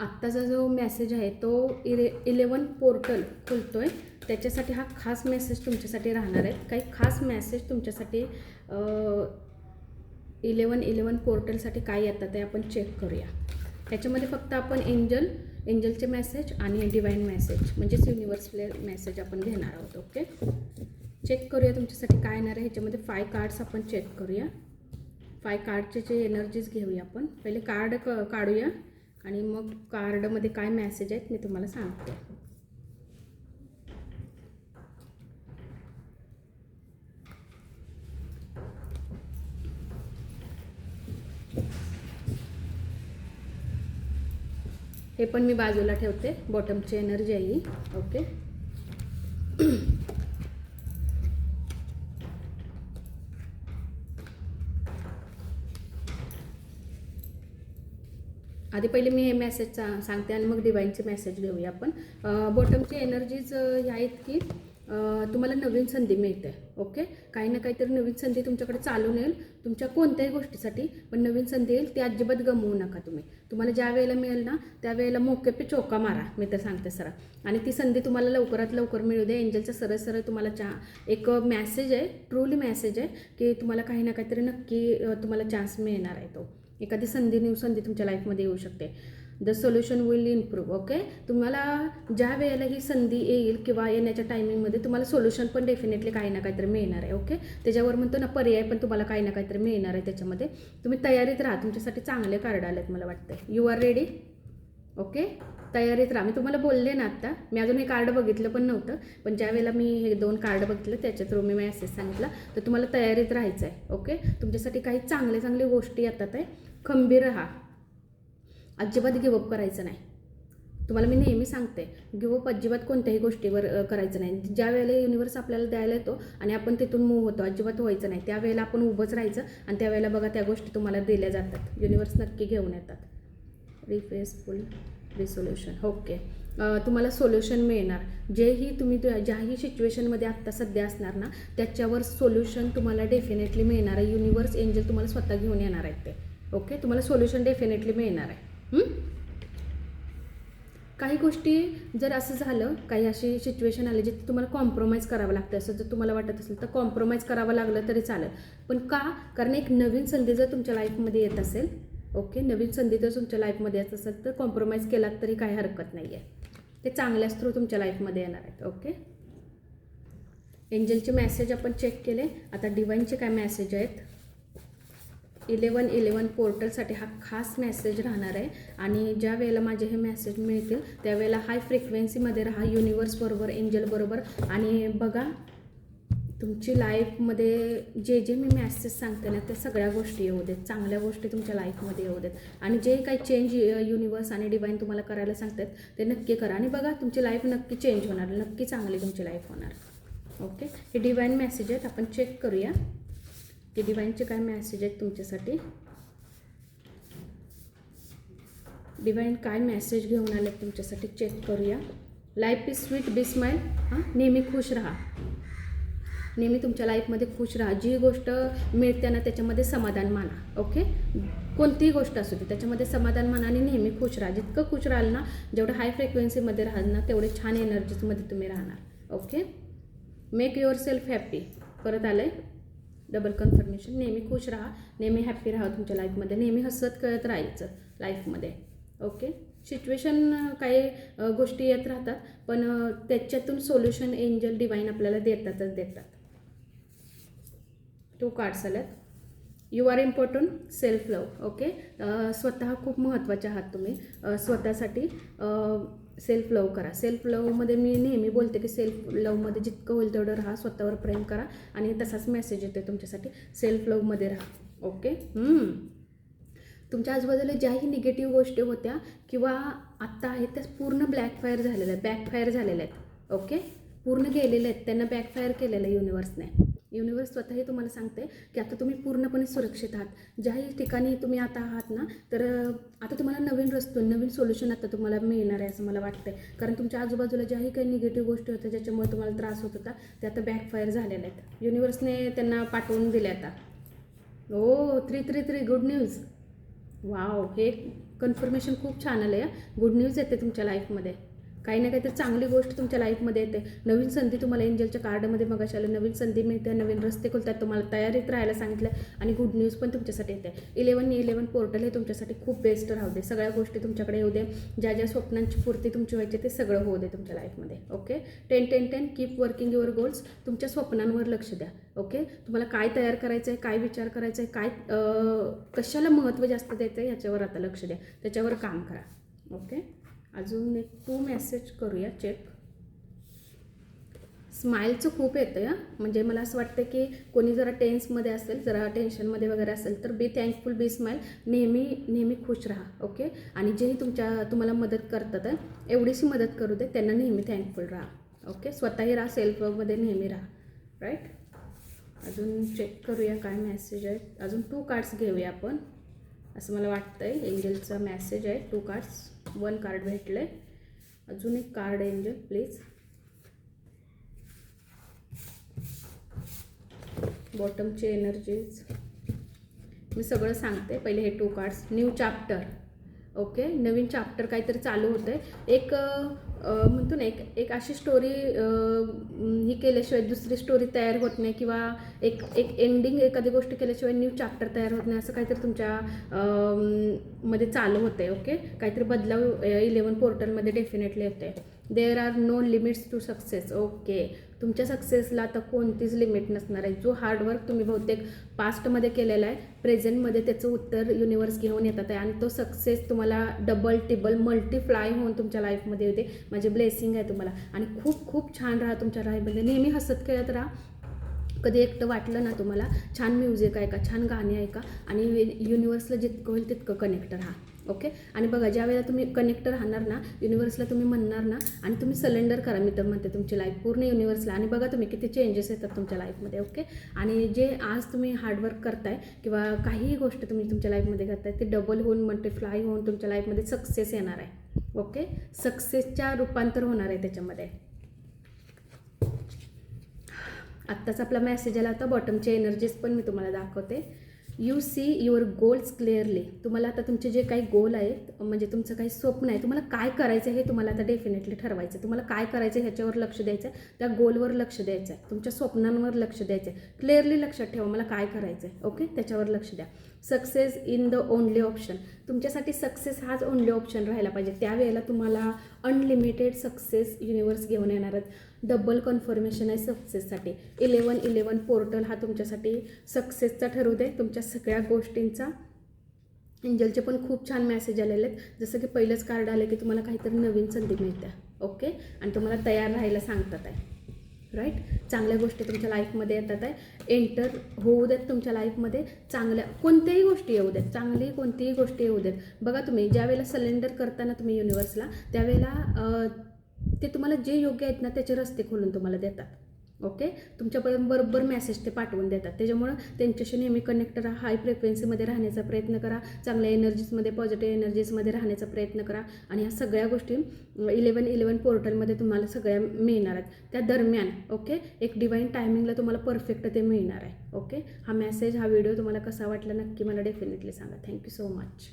आत्ताचा जो मेसेज आहे तो इले इलेवन पोर्टल खुलतो आहे त्याच्यासाठी हा खास मेसेज तुमच्यासाठी राहणार आहे. काही खास मेसेज तुमच्यासाठी इलेवन इलेवन पोर्टलसाठी काय येतात ते आपण चेक करूया. त्याच्यामध्ये फक्त आपण एंजल एंजलचे मेसेज आणि डिवाईन मेसेज म्हणजेच युनिव्हर्सले मेसेज आपण घेणार आहोत ओके चेक करूया तुमच्यासाठी काय येणार आहे. ह्याच्यामध्ये फाय कार्ड्स आपण चेक करूया. फाय कार्डचे जे एनर्जीज घेऊया आपण. पहिले कार्ड क काढूया. आणि मग कार्डमध्ये काय मॅसेज आहेत मी तुम्हाला सांगते. हे पण मी बाजूला ठेवते बॉटमची एनर्जी आहे ही. ओके आधी पहिले मी हे मेसेज सा सांगते आणि मग डिवाईनचे मेसेज घेऊया आपण. बॉटमची एनर्जीज ह्या आहेत की तुम्हाला नवीन संधी मिळते ओके काही ना काहीतरी नवीन संधी तुमच्याकडे चालून येईल तुमच्या कोणत्याही गोष्टीसाठी पण नवीन संधी येईल ती अजिबात गमवू नका तुम्ही. तुम्हाला ज्या वेळेला मिळेल ना त्यावेळेला मोके पे चोका मारा मी तर सांगते सर आणि ती संधी तुम्हाला लवकरात लवकर मिळू दे. एंजलचा सरळ सरळ तुम्हाला चा एक मॅसेज आहे ट्रूली मॅसेज आहे की तुम्हाला काही ना काहीतरी नक्की तुम्हाला चान्स मिळणार आहे तो. एखादी संधी न्यू संधी तुमच्या लाईफमध्ये येऊ शकते. The solution will improve okay तुम्हाला ज्या वेळेला ही संधी येईल किंवा येण्याच्या टायमिंगमध्ये तुम्हाला सोल्युशन पण डेफिनेटली काही ना काहीतरी मिळणार आहे ओके त्याच्यावर म्हणतो ना पर्याय पण तुम्हाला काही ना काहीतरी मिळणार आहे त्याच्यामध्ये. तुम्ही तयारीत राहा तुमच्यासाठी चांगले कार्ड आलेत मला वाटतं यू आर रेडी ओके तयारीत राहा. मी तुम्हाला बोलले ना आत्ता मी अजून हे कार्ड बघितलं पण नव्हतं. पण ज्या वेळेला मी हे दोन कार्ड बघितलं त्याच्या थ्रू मी मेसेज सांगितला तर तुम्हाला तयारीत राहायचं आहे ओके? तुमच्यासाठी काही चांगले चांगले गोष्टी येतात आहे. खंबीर राहा. अजिबात गिवअप करायचं नाही. तुम्हाला मी नेहमी सांगते गिवअप अजिबात कोणत्याही गोष्टीवर करायचं नाही. ज्या वेळेला युनिवर्स आपल्याला द्यायला येतो आणि आपण तिथून मूव होतो अजिबात व्हायचं नाही. त्यावेळेला आपण उभंच राहायचं आणि त्यावेळेला बघा त्या गोष्टी तुम्हाला दिल्या जातात. युनिवर्स नक्की घेऊन येतात. रिफेसफुल रिसोल्युशन ओके तुम्हाला सोल्युशन मिळणार. जेही तुम्ही ज्याही सिच्युएशनमध्ये आत्ता सध्या असणार ना त्याच्यावर सोल्युशन तुम्हाला डेफिनेटली मिळणार आहे. युनिवर्स एंजल तुम्हाला स्वतः घेऊन येणार आहेत ते. ओके तुम्हाला सोल्युशन डेफिनेटली मिळणार आहे. काही गोष्टी जर असं झालं काही अशी सिच्युएशन आली जिथे तुम्हाला कॉम्प्रोमाइज करावं लागतं असं जर तुम्हाला वाटत असेल तर कॉम्प्रोमाइज करावं लागलं तरी चालेल. पण का? कारण एक नवीन संधी जर तुमच्या लाईफमध्ये येत असेल ओके नवीन संधी जर तुमच्या लाईफमध्ये येत असेल तर कॉम्प्रोमाइज केलात तरी काही हरकत नाही आहे ते चांगल्याच थ्रू तुमच्या लाईफमध्ये येणार आहेत ओके? एंजलचे मॅसेज आपण चेक केले. आता डिवाईनचे काय मॅसेज आहेत? इलेवन इलेवन पोर्टलसाठी हा खास मॅसेज राहणार आहे. आणि ज्या वेळेला माझे हे मॅसेज मिळतील त्यावेळेला हाय फ्रिक्वेन्सीमध्ये राहा युनिवर्सबरोबर एंजलबरोबर आणि बघा तुमची लाईफमध्ये जे जे मी मॅसेज सांगते ना त्या सगळ्या गोष्टी येऊ देत. चांगल्या गोष्टी तुमच्या लाईफमध्ये येऊ देत. आणि जे काही चेंज युनिवर्स आणि डिवाईन तुम्हाला करायला सांगतात ते नक्की करा. आणि बघा तुमची लाईफ नक्की चेंज होणार. नक्की चांगली तुमची लाईफ होणार. ओके हे डिवाईन मॅसेज आहेत. आपण चेक करूया. की डिवाईनचे काय मॅसेज आहेत तुमच्यासाठी? डिवाईन काय मॅसेज घेऊन आले तुमच्यासाठी? चेक करूया. Life is sweet be smile हां? नेहमी खुश राहा. नेहमी तुमच्या लाईफमध्ये खुश राहा. जी गोष्ट मिळते ना त्याच्यामध्ये समाधान माना ओके? कोणतीही गोष्ट असू दे त्याच्यामध्ये समाधान माना आणि नेहमी खुश राहा. जितकं खुश राहाल ना जेवढं हाय फ्रिक्वेन्सीमध्ये राहाल ना तेवढे छान एनर्जीजमध्ये तुम्ही राहणार okay? Make yourself happy परत आलं आहे डबल कन्फर्मेशन नेहमी खुश राहा नेहमी हॅप्पी राहा तुमच्या लाईफमध्ये नेहमी हसत कळत राहायचं लाईफमध्ये ओके? सिच्युएशन काही गोष्टी येत राहतात पण त्याच्यातून सोल्युशन एंजल डिवाईन आपल्याला देतातच देतात. टू कार्ड्स आल्यात. You are important self love okay स्वतः खूप महत्त्वाचे आहात तुम्ही. स्वतःसाठी सेल्फ लव करा. सेल्फ लवमध्ये मी नेहमी बोलते की सेल्फ लवमध्ये जितकं होईल तेवढं राहा स्वतःवर प्रेम करा आणि तसाच मेसेज येतो तुमच्यासाठी. सेल्फ लवमध्ये राहा ओके तुमच्या आजूबाजूला ज्याही निगेटिव्ह गोष्टी होत्या किंवा आत्ता आहेत त्या पूर्ण ब्लॅक फायर झालेल्या आहेत बॅकफायर झालेल्या आहेत ओके पूर्ण गेलेल्या आहेत त्यांना बॅकफायर केलेलं आहे युनिवर्सने युनिवर्स स्वतःही तुम्हाला सांगते की आता तुम्ही पूर्णपणे सुरक्षित आहात. ज्याही ठिकाणी तुम्ही आता आहात ना तर आता तुम्हाला नवीन रस्तो नवीन सोल्युशन आता तुम्हाला मिळणार आहे असं मला वाटतंय. कारण तुमच्या आजूबाजूला ज्याही काही निगेटिव्ह गोष्टी होत्या ज्याच्यामुळे तुम्हाला त्रास होत होता ते आता बॅकफायर झालेल्या आहेत. युनिवर्सने त्यांना पाठवून दिले आता. ओ three three three good news wow हे कन्फर्मेशन खूप छान आलं आहे गुड न्यूज येते तुमच्या लाईफमध्ये काही ना काही तर चांगली गोष्ट तुमच्या लाईफमध्ये येते. नवीन संधी तुम्हाला एंजलच्या कार्डमध्ये मग आलं. नवीन संधी मिळते नवीन रस्ते खुलतात. तुम्हाला तयारीत राहायला सांगितलं आणि गुड न्यूज पण तुमच्यासाठी येते. इलेवन इलेवन पोर्टल हे तुमच्यासाठी खूप बेस्ट राहू दे. सगळ्या गोष्टी तुमच्याकडे येऊ दे. ज्या ज्या स्वप्नांची पूर्ती तुमची व्हायची ते सगळं होऊ दे तुमच्या लाईफमध्ये okay ten ten ten keep working your goals तुमच्या स्वप्नांवर लक्ष द्या. ओके तुम्हाला काय तयार करायचं आहे काय विचार करायचा आहे काय कशाला महत्त्व जास्त द्यायचं आहे ह्याच्यावर आता लक्ष द्या. त्याच्यावर काम करा. ओके अजून एक टू मेसेज करूया चेक स्माईलचं खूप येतं या म्हणजे मला असं वाटतं की कोणी जरा टेन्समध्ये असेल जरा टेन्शनमध्ये वगैरे असेल तर बी थँकफुल बी स्माईल नेहमी नेहमी खुश राहा ओके आणि जेही तुमच्या तुम्हाला मदत करतात आहे, एवढीशी मदत करू दे त्यांना नेहमी थँकफुल राहा ओके स्वतःही राहा सेल्फमध्ये नेहमी राहा राईट अजून चेक करूया काय मेसेज आहे अजून टू कार्ड्स घेऊया आपण. असं मला वाटतं आहे एंजलचा मेसेज आहे टू कार्ड्स वन कार्ड भेटलं आहे अजून एक कार्ड एंजल प्लीज बॉटमचे एनर्जीज मी सगळं सांगते. पहिले हे two cards new chapter okay नवीन चॅप्टर काहीतरी चालू होतं आहे एक म्हणतो ना एक एक अशी स्टोरी ही केल्याशिवाय दुसरी स्टोरी तयार होत नाही किंवा एक एक एंडिंग एखादी गोष्ट केल्याशिवाय न्यू चॅप्टर तयार होत नाही असं काहीतरी तुमच्या मध्ये चालू होतं आहे ओके? काहीतरी बदलाव इलेवन पोर्टलमध्ये डेफिनेटली येते there are no limits to success okay तुमच्या सक्सेसला आता कोणतीच लिमिट नसणार आहे. जो हार्डवर्क तुम्ही बहुतेक पास्टमध्ये केलेला आहे प्रेझेंटमध्ये त्याचं उत्तर युनिवर्स घेऊन येतात आहे. आणि तो सक्सेस तुम्हाला डबल टिबल मल्टीप्लाय होऊन तुमच्या लाईफमध्ये येते. म्हणजे माझे ब्लेसिंग आहे तुम्हाला. आणि खूप खूप छान राहा तुमच्या लाईफमध्ये नेहमी हसत खेळत राहा. कधी एकटं वाटलं ना तुम्हाला छान म्युझिक ऐका छान गाणी ऐका. आणि युनिवर्सला जितकं होईल तितकं कनेक्ट राहा. ओके? आणि बघा ज्या वेळेला तुम्ही कनेक्ट राहणार ना युनिव्हर्सला तुम्ही म्हणणार ना आणि तुम्ही सलेंडर करा मी तर म्हणते तुमची लाईफ पूर्ण युनिव्हर्सला आणि बघा तुम्ही किती चेंजेस येतात तुमच्या लाईफमध्ये ओके? आणि जे आज तुम्ही हार्डवर्क करताय किंवा काहीही गोष्ट तुम्ही तुमच्या लाईफमध्ये करताय ते डबल होऊन मल्टिफ्लाय होऊन तुमच्या लाईफमध्ये सक्सेस येणार आहे ओके? सक्सेसच्या रूपांतर होणार आहे त्याच्यामध्ये. आत्ताच आपला मेसेज आला होता बॉटमचे एनर्जीज पण मी तुम्हाला दाखवते. You see your goals clearly तुम्हाला आता तुमचे जे काही गोल आहेत म्हणजे तुमचं काही स्वप्न आहे तुम्हाला काय करायचं आहे हे तुम्हाला आता डेफिनेटली ठरवायचं आहे तुम्हाला काय करायचं आहे ह्याच्यावर लक्ष द्यायचं आहे त्या गोलवर लक्ष द्यायचं आहे तुमच्या स्वप्नांवर लक्ष द्यायचं आहे क्लिअरली लक्षात ठेवा मला काय करायचं आहे ओके त्याच्यावर लक्ष द्या. Success in the only option तुमच्यासाठी सक्सेस हाच ओनली ऑप्शन राहायला पाहिजे. त्यावेळेला तुम्हाला अनलिमिटेड सक्सेस युनिवर्स घेऊन येणार आहेत. डबल कन्फर्मेशन आहे सक्सेससाठी इलेवन इलेवन पोर्टल हा तुमच्यासाठी सक्सेसचा ठरू दे. तुमच्या सगळ्या गोष्टींचा. एंजलचे पण खूप छान मेसेज आलेले आहेत. जसं की पहिलंच कार्ड आलं की तुम्हाला काहीतरी नवीन संधी मिळते. ओके आणि तुम्हाला तयार राहायला सांगतात आहे. राईट चांगल्या गोष्टी तुमच्या लाईफमध्ये येतात आहे. एंटर होऊ देत तुमच्या लाईफमध्ये चांगल्या कोणत्याही गोष्टी येऊ देत. चांगली कोणतीही गोष्टी येऊ देत. बघा तुम्ही ज्यावेळेला सिलेंडर सलेंडर करताना तुम्ही युनिवर्सला त्यावेळेला ते तुम्हाला जे योग्य आहेत ना त्याचे रस्ते खोलून तुम्हाला देतात. ओके? तुमच्यापर्यंत बरोबर मेसेज ते पाठवून देतात. त्याच्यामुळं त्यांच्याशी नेहमी कनेक्ट राहा हाय फ्रिक्वेन्सीमध्ये राहण्याचा प्रयत्न करा चांगल्या एनर्जीजमध्ये पॉझिटिव्ह एनर्जीजमध्ये राहण्याचा प्रयत्न करा आणि ह्या सगळ्या गोष्टी इलेवन इलेवन पोर्टलमध्ये तुम्हाला सगळ्या मिळणार आहेत. त्या दरम्यान ओके? एक डिवाईन टायमिंगला तुम्हाला परफेक्ट ते मिळणार आहे. ओके? हा मेसेज हा व्हिडिओ तुम्हाला कसा वाटला नक्की मला डेफिनेटली सांगा. Thank you so much